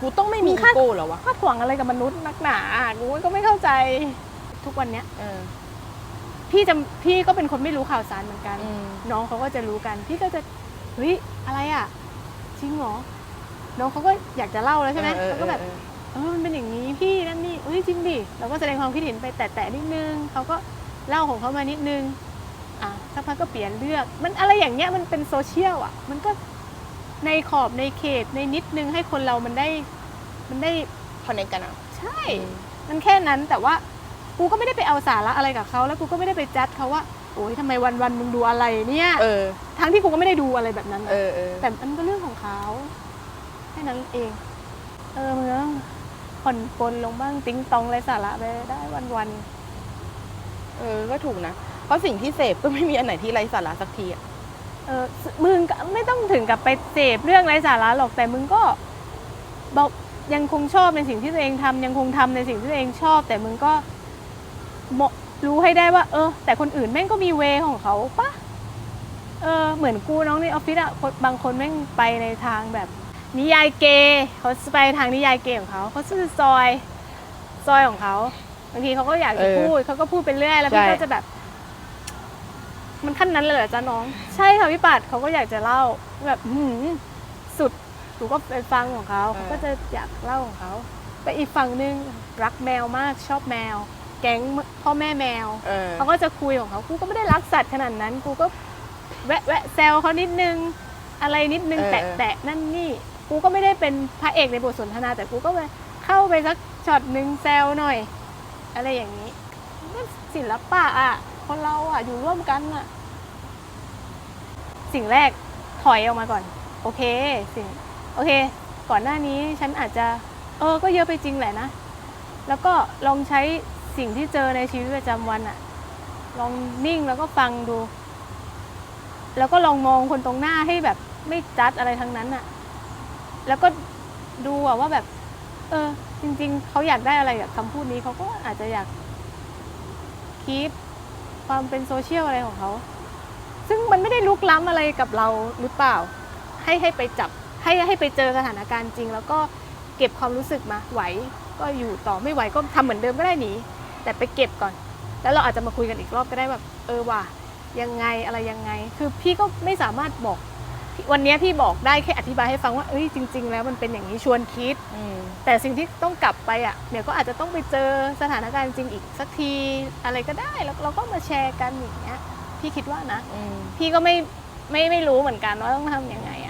กูต้องไม่มีมึอีงคาดโก้เหรอวะคาดหวังอะไรกับมนุษย์นักหนากูก็ไม่เข้าใจทุกวันเนี้ยเออ พี่จะพี่ก็เป็นคนไม่รู้ข่าวสารเหมือนกัน อืม น้องเขาก็จะรู้กัน พี่ก็จะเฮ้ยอะไรอะจริงเหรอน้องเขาก็อยากจะเล่าแล้วใช่ไหมเออเขาก็แบบ เออ เออมันเป็นอย่างนี้พี่นั่นนี่เอ้ยจริงดิเราก็แสดงความคิดเห็นไปแตะๆนิดนึงเขาก็เล่าของเขามานิดนึง อะสักพักก็เปลี่ยนเลือก มันอะไรอย่างเงี้ยมันเป็นโซเชียลอะ มันก็ ในขอบในเขตในนิดนึงให้คนเรามันได้มันได้คอนเนคกันอะใช่ มันแค่นั้นแต่ว่ากูก็ไม่ได้ไปเอาสาระอะไรกับเขาแล้วกูก็ไม่ได้ไปจัดเขาว่าโอ้ยทำไมวันวันๆมึงดูอะไรเนี่ยเออ ทั้งที่กูก็ไม่ได้ดูอะไรแบบนั้นนะเออเออแต่มันก็เรื่องของเขาแค่นั้นเอง เออมึงต้องผ่อนปลนลงบ้างติ้งตองไรสาระไปได้วันวันเออก็ถูกนะเพราะสิ่งที่เสพก็ไม่มีอันไหนที่ไร้สาระสักทีอะๆเออมึงก็ไม่ต้องถึงกับไปเสพเรื่องไรสาระหรอกแต่มึงก็บอกยังคงชอบในสิ่งที่ตัวเองทำยังคงทำในสิ่งที่ตัวเองชอบ แต่มึงก็มรู้ให้ได้ว่า เออ แต่คนอื่นแม่งก็มีเวของเขาปะเออเหมือนกูน้องในออฟฟิศอะคนบางคนแม่งไปในทางแบบ นิยายเกย์เขาไปทางนิยายเกย์ของเขาเขาชื่อซอยซอยของเขาบางทีเขาก็อยากจะเออพูดเขาก็พูดไปเรื่อยแล้วพี่ใช่ก็จะแบบ มันขั้นนั้นเลยเหรอจ๊ะน้อง ใช่ค่ะพี่ปัดเขาก็อยากจะเล่าแบบอื้อหือสุดหนูก็ไปฟังของเขาเขาก็จะอยากเล่าของเขาไปอีกฝั่งนึงรักแมวมากชอบแมว แก๊งพ่อแม่แมวเออเขาก็จะคุยของเขากูก็ไม่ได้รักสัตว์ขนาดนั้นกูก็แวะแวะแซวเขานิดนึง อะไรนิดนึงเออแตะแตะนั่นนี่ กูก็ไม่ได้เป็นพระเอกในบทสนทนา แต่กูก็ไปเข้าไปสักช็อตหนึ่งแซวหน่อย อะไรอย่างนี้มันศิลปะอะ คนเราอะอยู่ร่วมกันอะ สิ่งแรกถอยออกมาก่อน โอเค สิ่ง โอเค ก่อนหน้านี้ฉันอาจจะ เออ ก็เยอะไปจริงแหละนะ แล้วก็ลองใช้สิ่งที่เจอในชีวิตประจำวันอะลองนิ่งแล้วก็ฟังดู แล้วก็ลองมองคนตรงหน้าให้แบบไม่จัดอะไรทั้งนั้นอะแล้วก็ดูอะว่าแบบ เออ จริง ๆ เขาอยากได้อะไรกับคำพูดนี้เขาก็อาจจะอยากคีป ความเป็นโซเชียลอะไรของเขา ซึ่งมันไม่ได้ลุกล้ำอะไรกับเราหรือเปล่า ให้ให้ไปจับให้ให้ไปเจอสถานการณ์จริง แล้วก็เก็บความรู้สึกมาไหวก็อยู่ต่อไม่ไหวก็ทำเหมือนเดิมก็ได้หนีแต่ไปเก็บก่อน แล้วเราอาจจะมาคุยกันอีกรอบก็ได้แบบเออว่ะยังไงอะไรยังไง คือพี่ก็ไม่สามารถบอก วันเนี้ยพี่บอกได้แค่อธิบายให้ฟังว่าเอ้ยจริง ๆ แล้วมันเป็นอย่างนี้ชวนคิด อืม แต่สิ่งที่ต้องกลับไปอะเดี๋ยวก็อาจจะต้องไปเจอสถานการณ์จริงอีกสักทีอะไรก็ได้แล้วเราก็มาแชร์กันอย่างเงี้ยพี่คิดว่านะ อืม พี่ก็ไม่ไม่ไม่รู้เหมือนกันว่าต้องทำยังไงอะ